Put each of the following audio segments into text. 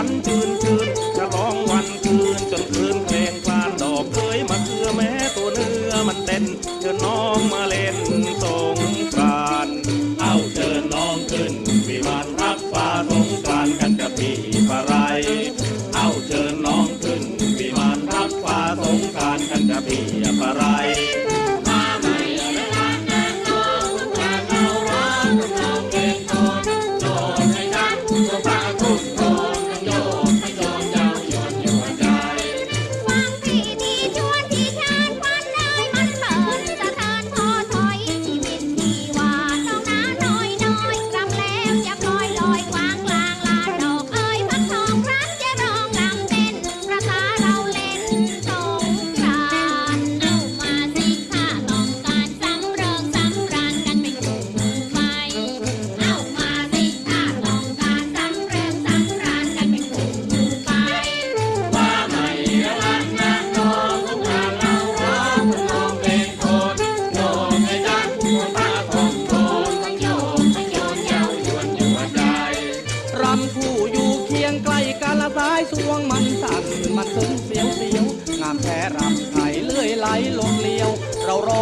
ฝันชื่นใจ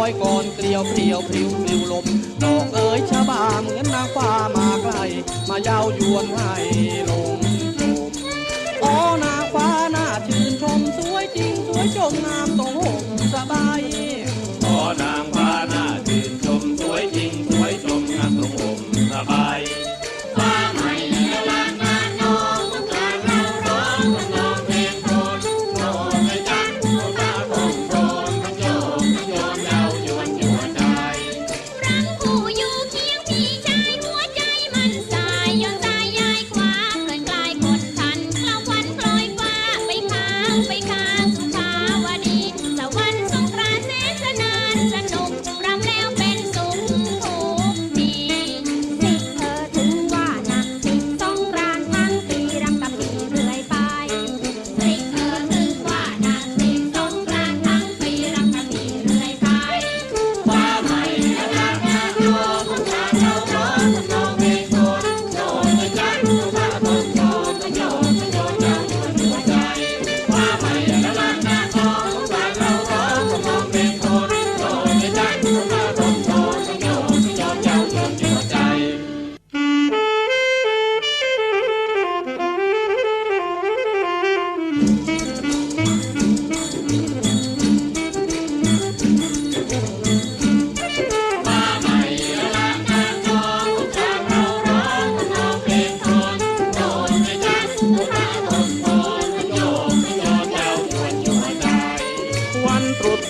อยก่อนเกลียวเปลียวพริ้วปลิวลมน้องเอ๋ยชะบ้าเหมือนนางฟ้ามาไกลมาเย้ายวนให้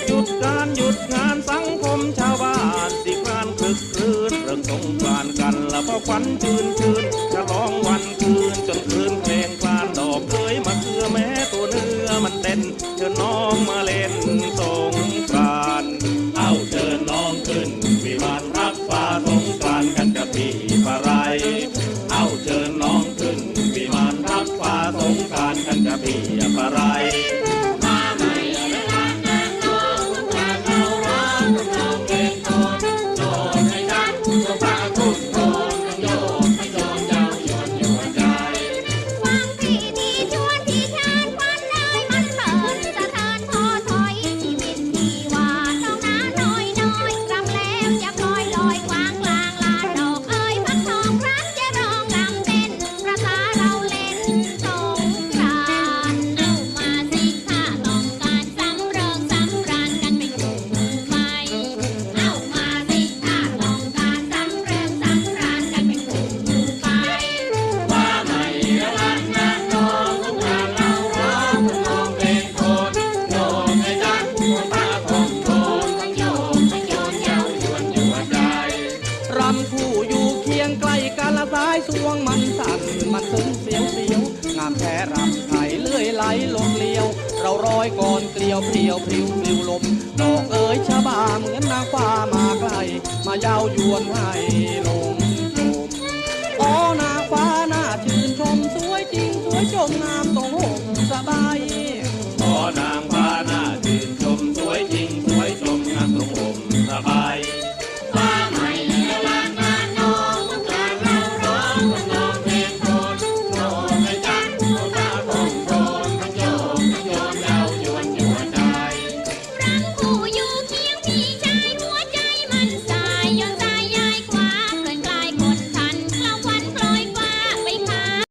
หยุดการหยุดงานสังคมชาวบ้านสิพานคึกคืนเรื่องสงกรานกันแล้วพอควันจืนคืนฉลองวันคืนจนคืนเพลงพลานดอกเคยมาเกลือแม่ตัวเนื้อมันเต้นเชิญน้องมา ไหลลมเลี้ยว เราร้อยก่อนเกลียวเปลียวพลิ้วพลิวลมดอกเอ๋ยชะบาเหมือนนางฟ้ามาใกล้มาเยาายวนไหลลม